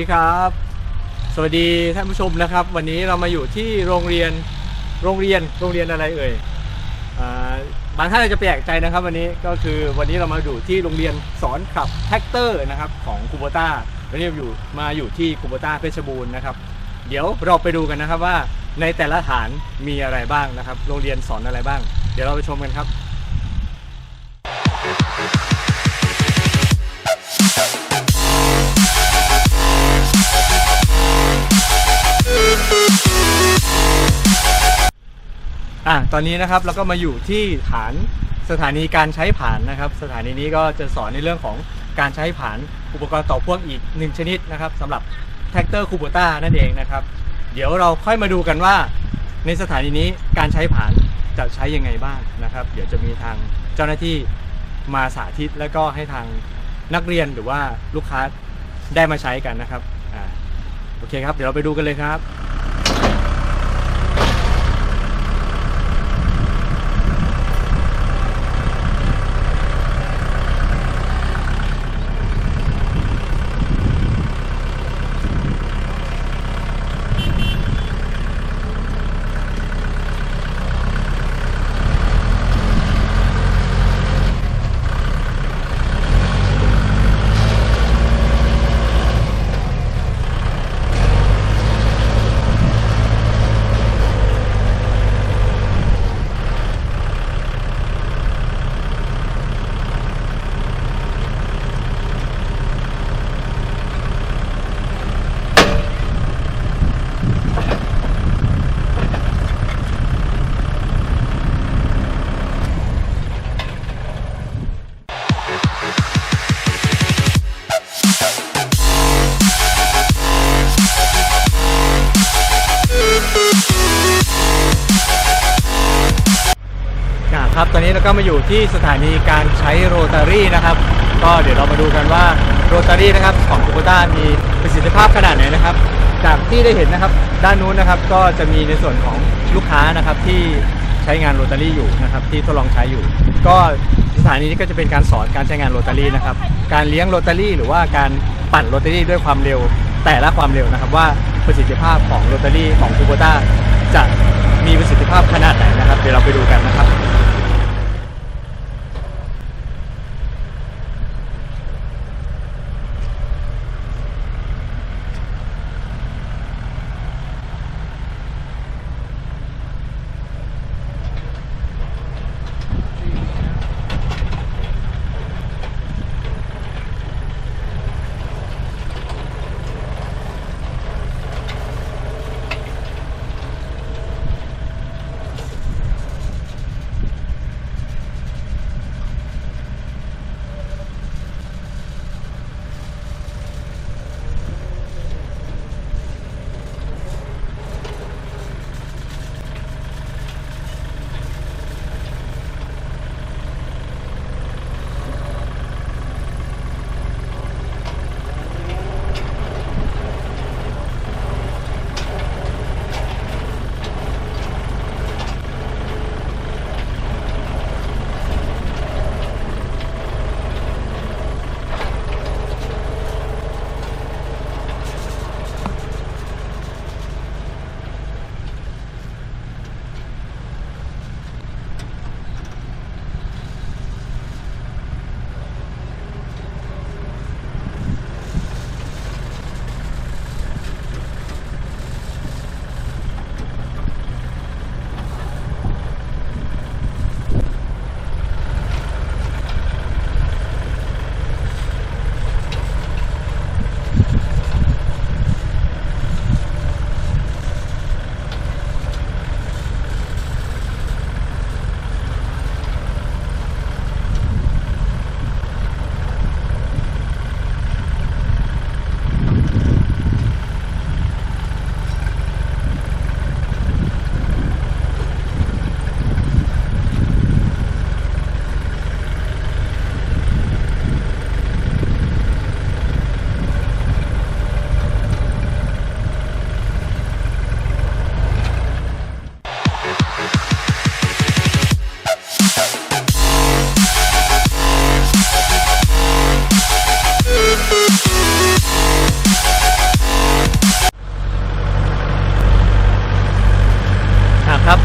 วัสดีครับ สวัสดีท่านผู้ชมนะครับ วันนี้เรามาอยู่ที่โรงเรียนโรงเรียนโรงเรียนอะไรเอ่ยอบางท่านอาจจะแปลกใจนะครับ วันนี้ก็คือวันนี้เรามาอยู่ที่โรงเรียนสอนขับแท็กเตอร์นะครับของคูโบต้าวันนี้เราอยู่มาอยู่ที่คูโบต้าเพชรบูรณ์นะครับ เดี๋ยวเราไปดูกันนะครับว่าในแต่ละฐานมีอะไรบ้างนะครับ โรงเรียนสอนอะไรบ้าง เดี๋ยวเราไปชมกันครับ อะตอนนี้นะครับเราก็มาอยู่ที่ฐานสถานีการใช้ผ่านนะครับ สถานีนี้ก็จะสอนในเรื่องของการใช้ผ่านอุปกรณ์ต่อพ่วงอีกหนึ่งชนิดนะครับสำหรับแท็กเตอร์คูโบต้านั่นเองนะครับ เดี๋ยวเราค่อยมาดูกันว่า ในสถานีนี้การใช้ผ่านจะใช้ยังไงบ้างนะครับ เดี๋ยวจะมีทางเจ้าหน้าที่มาสาธิตแล้วก็ให้ทางนักเรียนหรือว่าลูกค้าได้มาใช้กันนะครับอ่าโอเคครับ เดี๋ยวเราไปดูกันเลยครับ ครับ ตอนนี้เราก็มาอยู่ที่สถานีการใช้โรตารี่นะครับ ก็เดี๋ยวเรามาดูกันว่าโรตารี่นะครับของคูโบต้ามีประสิทธิภาพขนาดไหนนะครับ จากที่ได้เห็นนะครับด้านนู้นนะครับก็จะมีในส่วนของลูกค้านะครับที่ใช้งานโรตารี่อยู่นะครับที่ทดลองใช้อยู่ ก็สถานีนี้ก็จะเป็นการสอนการใช้งานโรตารี่นะครับการเลี้ยงโรตารี่หรือว่าการปั่นโรตารี่ด้วยความเร็วแต่ละความเร็วนะครับว่าประสิทธิภาพของโรตารี่ของคูโบต้าจะมีประสิทธิภาพขนาดไหนนะครับ เดี๋ยวเราไปดูกันนะครับ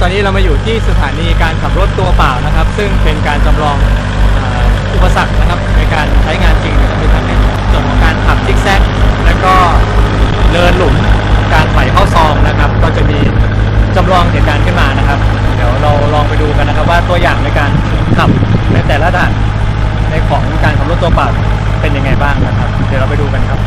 อนนี้เรามาอยู่ที่สถานีการขับรถตัวเปล่านะครับ ซึ่งเป็นการจำลองอุปสรรคนะครับในการใช้งานจริงนะครับในทางในส่วนของการขับซิกแซกและก็เนินหลุมการไหลเข้าซองนะครับ ก็จะมีจำลองเหตุการณ์ขึ้นมานะครับ เดี๋ยวเราลองไปดูกันนะครับว่าตัวอย่างในการขับในแต่ละด่านในของการขับรถตัวเปล่าเป็นยังไงบ้างนะครับ เดี๋ยวเราไปดูกันครับ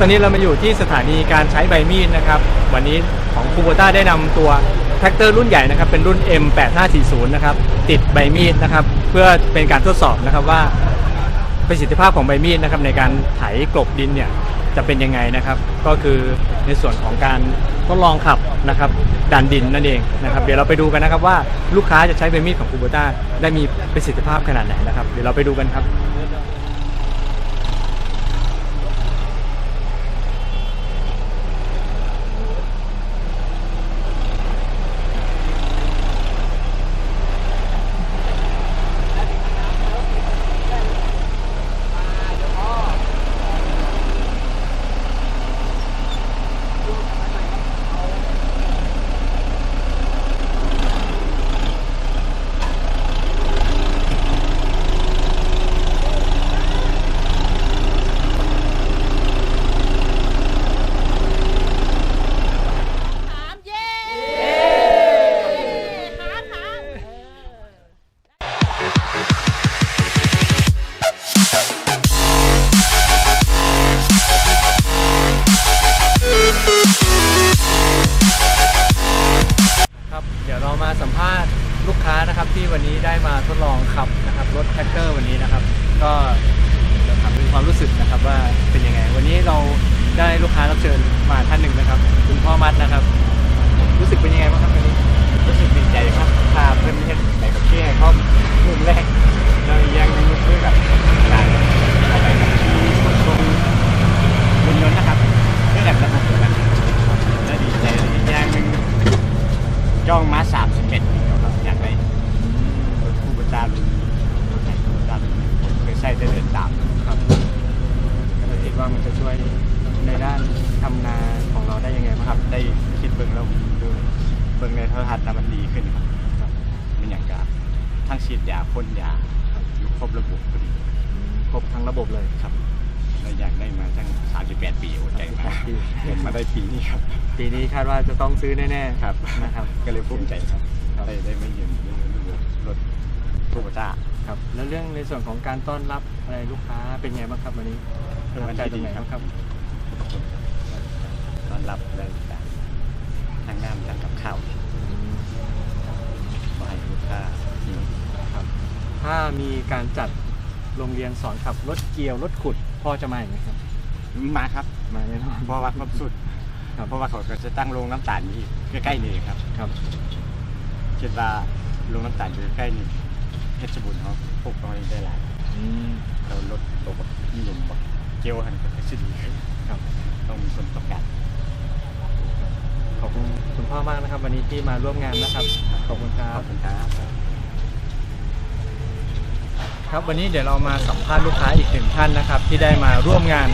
ตอนนี้เรามาอยู่ที่สถานีการใช้ใบมีดนะครับ วันนี้ของคูโบต้าได้นำตัวแท็กเตอร์รุ่นใหญ่นะครับ เป็นรุ่น M8540 นะครับ ติดใบมีดนะครับ เพื่อเป็นการทดสอบนะครับว่าประสิทธิภาพของใบมีดนะครับในการไถกลบดินเนี่ยจะเป็นยังไงนะครับ ก็คือในส่วนของการทดลองขับนะครับดันดินนั่นเองนะครับ เดี๋ยวเราไปดูกันนะครับว่าลูกค้าจะใช้ใบมีดของคูโบต้าได้มีประสิทธิภาพขนาดไหนนะครับ เดี๋ยวเราไปดูกันครับ ที่วันนี้ได้มาทดลองขับนะครับรถแท็กเตอร์วันนี้นะครับ ก็เดี๋ยวถามถึงความรู้สึกนะครับว่าเป็นยังไง วันนี้เราได้ลูกค้ารับเชิญมาท่านหนึ่งนะครับ คุณพ่อมัดนะครับ รู้สึกเป็นยังไงบ้างครับวันนี้รู้สึกดีใจครับพาเพื่อนเฮ็ดไปกับเชี่ยเขามุมแรกเรายังมีคือกับการเอาไปกับที่ขนส่งบนยนต์นะครับเพื่อแบบระบบเดียวกันและดีใจอีกอย่างหนึ่งจ้องมาสามสิบเอ็ดปีแล้วครับอยากได้รถคู่ประจานรถไหนคู่ประจานผมเคยใช้ได้เดินตาม ครับก็เลยคิดว่ามันจะช่วยในด้านทำนาของเราได้ยังไงบ้าง ค ค รั รั บบ ได้คิดเบิ่งแล้วดูเบิ่งในโทรทัศน์แล้วมันดีขึ้นครับครับเป็นอย่างกับ ทั้งฉีดยาพ่นยาครับอยู่ครบระบบพอดีครบทั้งระบบเลยครับเราอยากได้มาตั้ง 38 ปีอดใจมา38ปีเห็นมาได้ปีนี้ครับ ปีนี้คาดว่าจะต้องซื้อแน่ๆครับนะครับ ก็เลยภูมิใจครับได้ได้ไม่ยืนรถรถทูบจ้าครับแล้วเรื่องในส่วนของการต้อนรับอะไรลูกค้าเป็นไงบ้างครับวันนี้ประทับใจตรงไหนบ้างครับต้อนรับเรื่องต่างทางน้ำทางกับข้าวขอให้ลูกค้าที่ ครับถ้า มีการจัดโรงเรียนสอนขับรถเกี่ยวรถขุดพ่อจะมาอีกไหมครับ มาครับ มาแน่นอนเพราะว่าความสุดครับเพราะว่าเขาก็จะตั้งโรงน้ำตาลนี่ใกล้ๆนี่ครับครับคิดว่าโรงน้ำตาลอยู่ใกล้ๆนี่เพชรบูรณ์เขาพวกเราได้หลายอืมเราลดตัวแบบนิยมแบบเจียวหันก็จะดีขึ้นครับ ต้องมีคนต้องการขอบคุณคุณพ่อมากนะครับ วันนี้ที่มาร่วมงานนะครับ ขอบคุณครัขบอบคุณครับ ครับวันนี้เดี๋ยวเรามาสัมภาษณ์ลูกค้าอีกหนึ่งท่านนะครับ ที่ได้มาร่วมงาน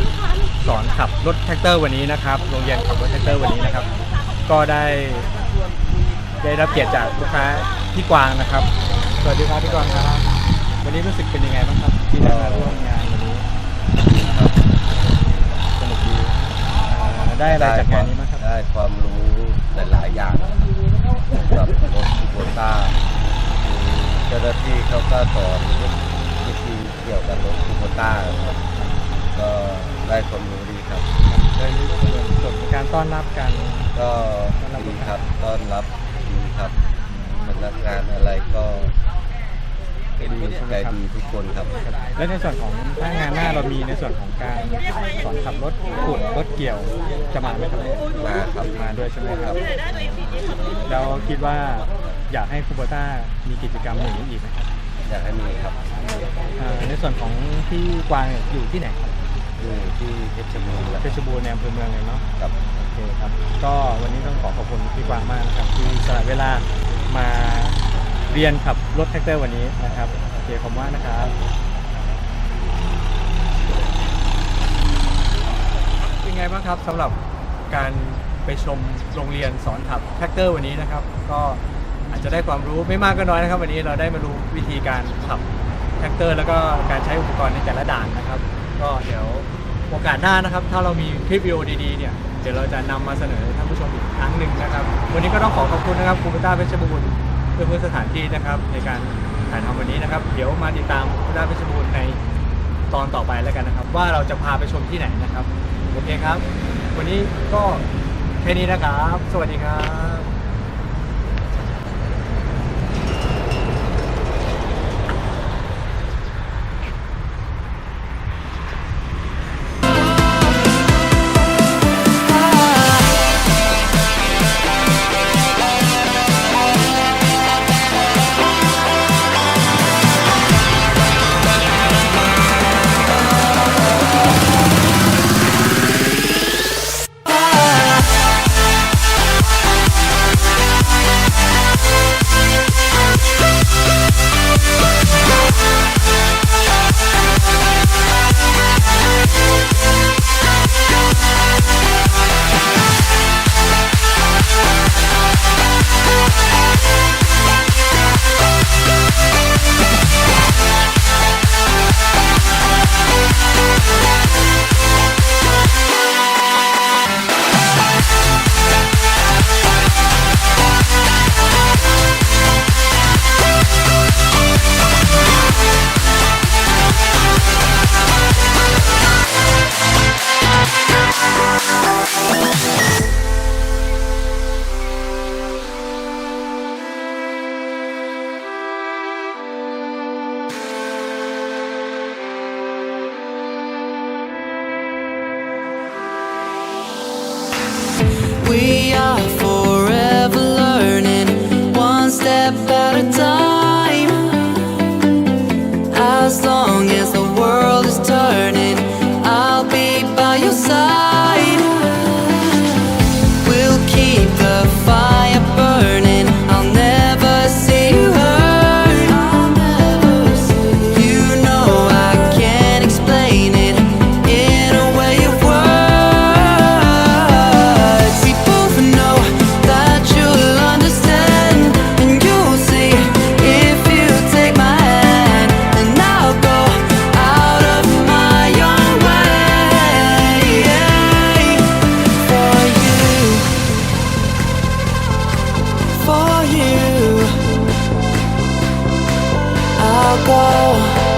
สอนขับรถแท็กเตอร์วันนี้นะครับโรงเรียนขับรถแท็กเตอร์วันนี้นะครับ ก็ได้ได้รับเกียรติจากลูกค้าพี่กวางนะครับสวัสดีครับพี่กวางครับ วันนี้รู้สึกเป็นยังไงบ้างครับ ที่ได้มาร่วมงานวันนี้สนุกดีได้อะไรจากงานนี้บ้างครับได้ความรู้หลายๆอย่างสำหรับรถคูโบต้าเจ้าหน้าที่เขาก็สอน วิธีเกี่ยวกับรถคูโบต้าครับก็ได้ความรู้ดีครับ ได้รู้ส่วนส่วนการต้อนรับกัน ก็ดีครับต้อนรับดีครับพนักงานอะไรก็ดีใจดีทุกคนครับ และในส่วนของถ้างานหน้าเรามีในส่วนของการสอนขับรถขุดรถเกี่ยวจะมาไหมครับมาครับมาด้วยใช่ไหมครับแล้วคิดว่าอยากให้คูโบต้ามีกิจกรรมอย่างนี้อีกไหมครับ อยากให้มีครับอ่าในส่วนของที่กวางเนี่ยอยู่ที่ไหนครับอยู่ที่เพชรบูรณ์เพชรบูรณ์ในอำเภอเมืองเลยเนาะกับ โอเคครับ ก็วันนี้ต้องขอขอบคุณพี่กวางมากนะครับที่สละเวลามาเรียนขับรถแท็กเตอร์วันนี้นะครับโอเคขอบคุณมากนะครับเป็นไงบ้างครับสำหรับการไปชมโรงเรียนสอนขับแท็กเตอร์วันนี้นะครับ ก็ อาจจะได้ความรู้ไม่มากก็น้อยนะครับ วันนี้เราได้มารู้วิธีการขับแท็กเตอร์ แล้วก็การใช้อุปกรณ์ในแต่ละด่านนะครับ ก็เดี๋ยวโอกาสหน้านะครับ ถ้าเรามีคลิปวิดีโอดีๆเนี่ยเดี๋ยวเราจะนำมาเสนอท่านผู้ชมอีกครั้งหนึ่งนะครับ วันนี้ก็ต้องขอขอบคุณนะครับคูเปต้าเพชรบูรณ์เพื่อเพื่อสถานที่นะครับ ในการถ่ายทำวันนี้นะครับ เดี๋ยวมาติดตามคูเปต้าเพชรบูรณ์ในตอนต่อไปแล้วกันนะครับ ว่าเราจะพาไปชมที่ไหนนะครับโอเคครับ วันนี้ก็แค่นี้นะครับ สวัสดีครับ